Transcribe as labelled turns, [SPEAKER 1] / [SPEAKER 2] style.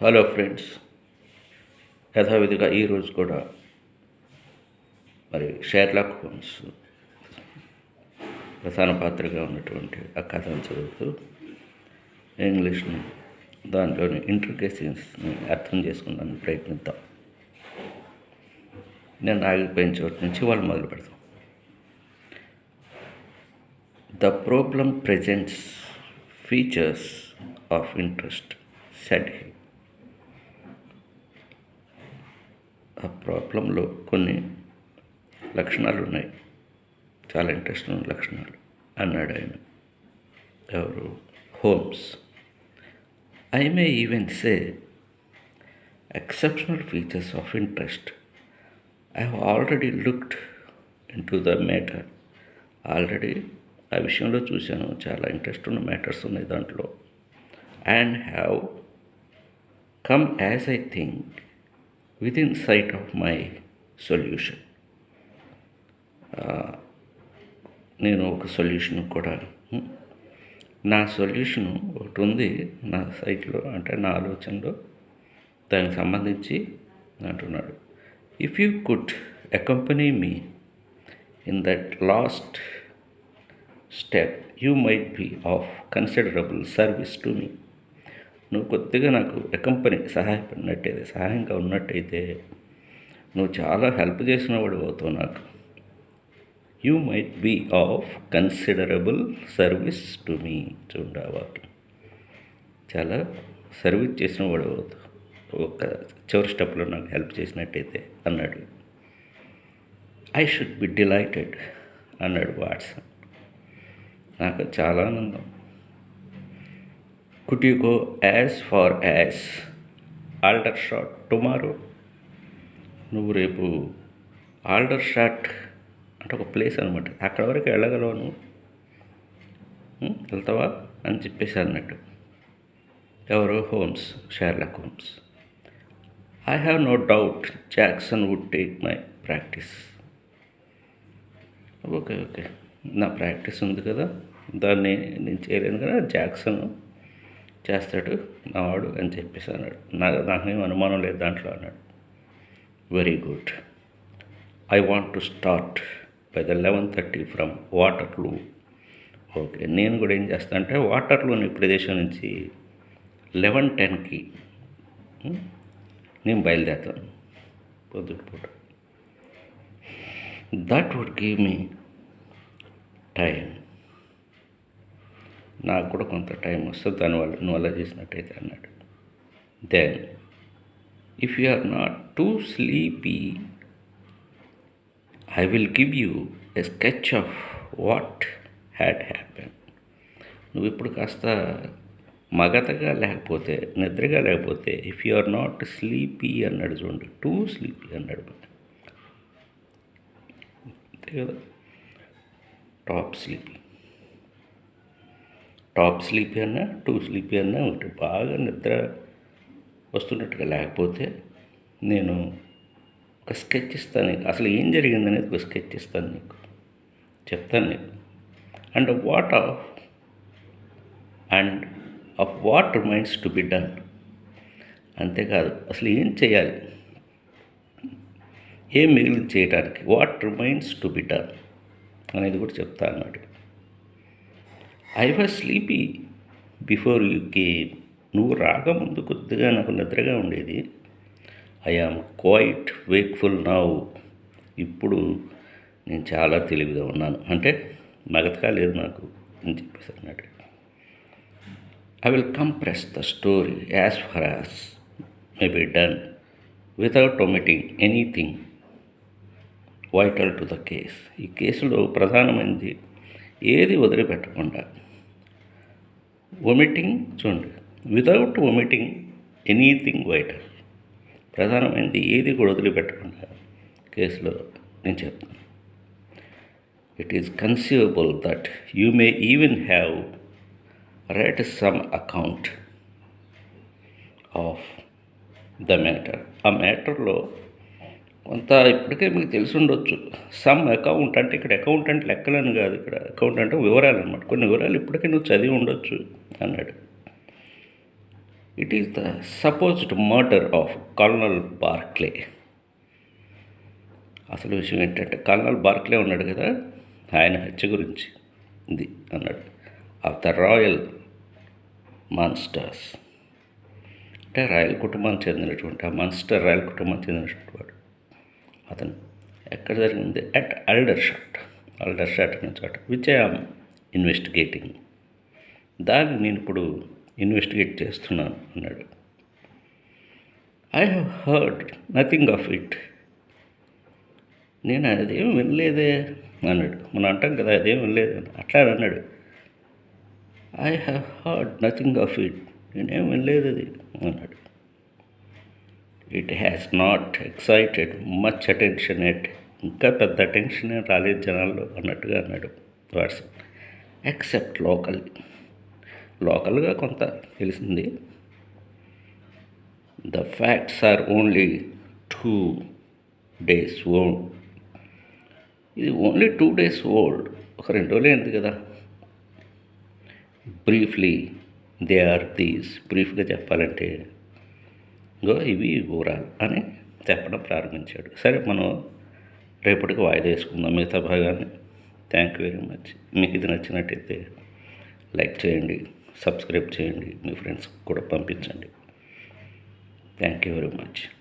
[SPEAKER 1] Hello friends యథావిధిగా ఈరోజు కూడా మరి షేర్లాక్ హోమ్స్ ప్రధాన పాత్రగా ఉన్నటువంటి ఆ కథను చదువుతూ ఇంగ్లీష్ని దాంట్లోని ఇంట్రికేషన్స్ని అర్థం చేసుకుందానికి ప్రయత్నిద్దాం. నేను ఆగిపోయిన చోటు నుంచి వాళ్ళు మొదలు పెడతాం the problem presents features of interest said he ఆ ప్రాబ్లంలో కొన్ని లక్షణాలు ఉన్నాయి చాలా ఇంట్రెస్ట్ ఉన్న లక్షణాలు అన్నాడు ఆయన. ఎవరు? Holmes. I may even say exceptional features of interest. I have already looked into the matter. Already ఆ విషయంలో చూశాను చాలా ఇంట్రెస్ట్ ఉన్న మ్యాటర్స్ ఉన్నాయి దాంట్లో. And have come as I think within sight of my solution నేను ఒక సొల్యూషన్ కూడా hm? నా సొల్యూషన్ ఒకటి ఉంది నా సైట్లో అంటే నా ఆలోచనలో. దానికి సంబంధించి అంటున్నాడు. If you could accompany me in that last step you might be of considerable service to me నువ్వు కొద్దిగా నాకు ఎకంపెనీ సహాయపడినట్టయితే సహాయంగా ఉన్నట్టయితే నువ్వు చాలా హెల్ప్ చేసినవాడు అవుతావు నాకు. You might be of considerable service to me చూడవాలి చాలా సర్వీస్ చేసిన వాడు అవుతావు. ఒక చివరి స్టెప్లో నాకు హెల్ప్ చేసినట్టయితే అన్నాడు. ఐ షుడ్ బి డిలైటెడ్ అన్నాడు వాట్సన్. నాకు చాలా ఆనందం. Could you go as far as Aldershot tomorrow నువ్వు రేపు ఆల్డర్ షాట్ అంటే ఒక ప్లేస్ అనమాట అక్కడ వరకు వెళ్ళగలవు నువ్వు. వెళ్తావా? అని చెప్పేసి అన్నట్టు. ఎవరు? Holmes Sherlock Holmes I have no doubt Jackson would take my practice okay okay నా ప్రాక్టీస్ ఉంది కదా. దాన్ని నేను చేయలేను కదా. జాక్సన్ చేస్తాడు నా వాడు అని చెప్పేసి అన్నాడు. నాకు నాకేం అనుమానం లేదు దాంట్లో అన్నాడు. Very good I want to start by the eleven thirty from Waterloo okay నేను కూడా ఏం చేస్తా అంటే వాటర్లోని ప్రదేశం నుంచి లెవెన్ టెన్కి నేను బయలుదేరుతాను. పొద్దుట పూట. That would give me time నాకు కూడా కొంత టైం వస్తుంది దానివల్ల నువ్వు అలా చేసినట్టయితే అన్నాడు. Then if you are not too sleepy I will give you a sketch of what had happen నువ్వు ఇప్పుడు కాస్త మగతగా లేకపోతే నిద్రగా లేకపోతే if you are not sleepy అన్నాడు చూడండి టూ స్లీపీ అన్నాడు. అంతే కదా? టాప్ స్లీపీ టాప్ స్లీపీ అన్నా టూ స్లీపీ అన్నా ఒకటి బాగా నిద్ర వస్తున్నట్టుగా. లేకపోతే నేను ఒక స్కెచ్ ఇస్తాను నీకు. అసలు ఏం జరిగిందనేది ఒక స్కెచ్ ఇస్తాను నీకు. చెప్తాను నీకు. And what of and of what remains to be done అంతేకాదు అసలు ఏం చేయాలి? ఏం మిగిలింది చేయడానికి what remains to be done అనేది కూడా చెప్తా అన్నాడు I was sleepy before you came నువ్వు రాకముందు కొద్దిగా నాకు నిద్రగా ఉండేది. I am quite wakeful now ఇప్పుడు నేను చాలా తెలివిగా ఉన్నాను. అంటే మగతగా లేదు నాకు అని చెప్పేసి అన్నాడు. I will compress the story as far as may be done without omitting anything vital to the case ఈ కేసులో ప్రధానమైనది ఏది వదిలిపెట్టకుండా ఒమిటింగ్ చూడండి. వితౌట్ ఒమిటింగ్ ఎనీథింగ్ వైటల్ ప్రధానమైనది ఏది కూడా వదిలిపెట్టకుండా కేసులో నేను చెప్తాను. It is conceivable that you may even have write some account of the matter ఆ మ్యాటర్లో కొంత ఇప్పటికే మీకు తెలిసి ఉండొచ్చు. సమ్ అకౌంట్ అంటే ఇక్కడ అకౌంట్ అంటే లెక్కలను కాదు ఇక్కడ. అకౌంట్ అంటే వివరాలు అనమాట కొన్ని వివరాలు ఇప్పటికే నువ్వు చదివి ఉండొచ్చు అన్నాడు. It is the supposed murder of Colonel Barclay అసలు విషయం ఏంటంటే కల్నల్ బార్క్లే ఉన్నాడు కదా ఆయన హత్య గురించి ఇది అన్నాడు. ఆఫ్ ద రాయల్ మాన్స్టర్స్ అంటే రాయల్ కుటుంబానికి చెందినటువంటి ఆ మాన్స్టర్ రాయల్ కుటుంబానికి చెందినటువంటి వాడు. అతను ఎక్కడ జరిగింది? At Aldershot Aldershot అనే చోట విచ్ ఐఆమ్ ఇన్వెస్టిగేటింగ్ దాన్ని నేను ఇప్పుడు ఇన్వెస్టిగేట్ చేస్తున్నాను అన్నాడు. I have heard nothing of it నేను అదేం వినలేదే అన్నాడు. మనం అంటాం కదా అదేం వినలేదు అట్లా అన్నాడు. I have heard nothing of it నేనేం వినలేదు అది అన్నాడు. It has not excited much attention at ఇంకా పెద్ద అటెన్షన్ రాలేదు జనాల్లో అన్నట్టుగా అన్నాడు వాట్సన్ ఎక్సెప్ట్ లోకల్ లోకల్గా కొంత తెలిసింది. The facts are only two days old ఇది ఓన్లీ టూ డేస్ ఓల్డ్ ఒక రెండు రోజులే ఉంది కదా. బ్రీఫ్లీ దే ఆర్ దీస్ బ్రీఫ్గా చెప్పాలంటే గో ఇవి వివరాలు అని చెప్పడం ప్రారంభించాడు. సరే మనం రేపటికి వాయిదా వేసుకుందాం మిగతా భాగాన్ని. థ్యాంక్ యూ వెరీ మచ్ మీకు ఇది నచ్చినట్టయితే లైక్ చేయండి సబ్స్క్రైబ్ చేయండి మీ ఫ్రెండ్స్కి కూడా పంపించండి. Thank you very much